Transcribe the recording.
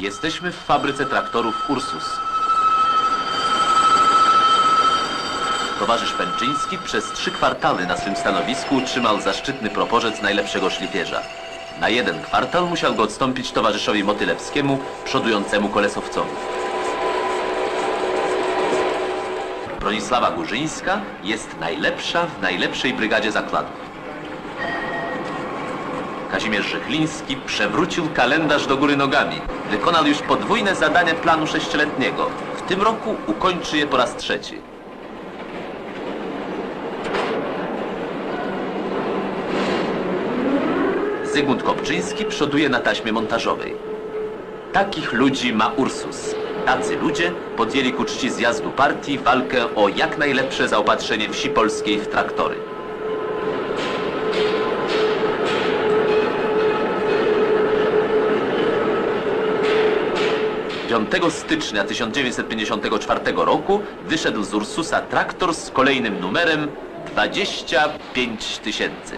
Jesteśmy w fabryce traktorów Ursus. Towarzysz Pęczyński przez trzy kwartały na swym stanowisku utrzymał zaszczytny proporzec najlepszego szlifierza. Na jeden kwartał musiał go odstąpić towarzyszowi Motylewskiemu, przodującemu kolesowcowi. Bronisława Górzyńska jest najlepsza w najlepszej brygadzie zakładów. Kazimierz Żychliński przewrócił kalendarz do góry nogami. Wykonał już podwójne zadanie planu sześcioletniego. W tym roku ukończy je po raz trzeci. Zygmunt Kopczyński przoduje na taśmie montażowej. Takich ludzi ma Ursus. Tacy ludzie podjęli ku czci zjazdu partii walkę o jak najlepsze zaopatrzenie wsi polskiej w traktory. 5 stycznia 1954 roku wyszedł z Ursusa traktor z kolejnym numerem 25 tysięcy.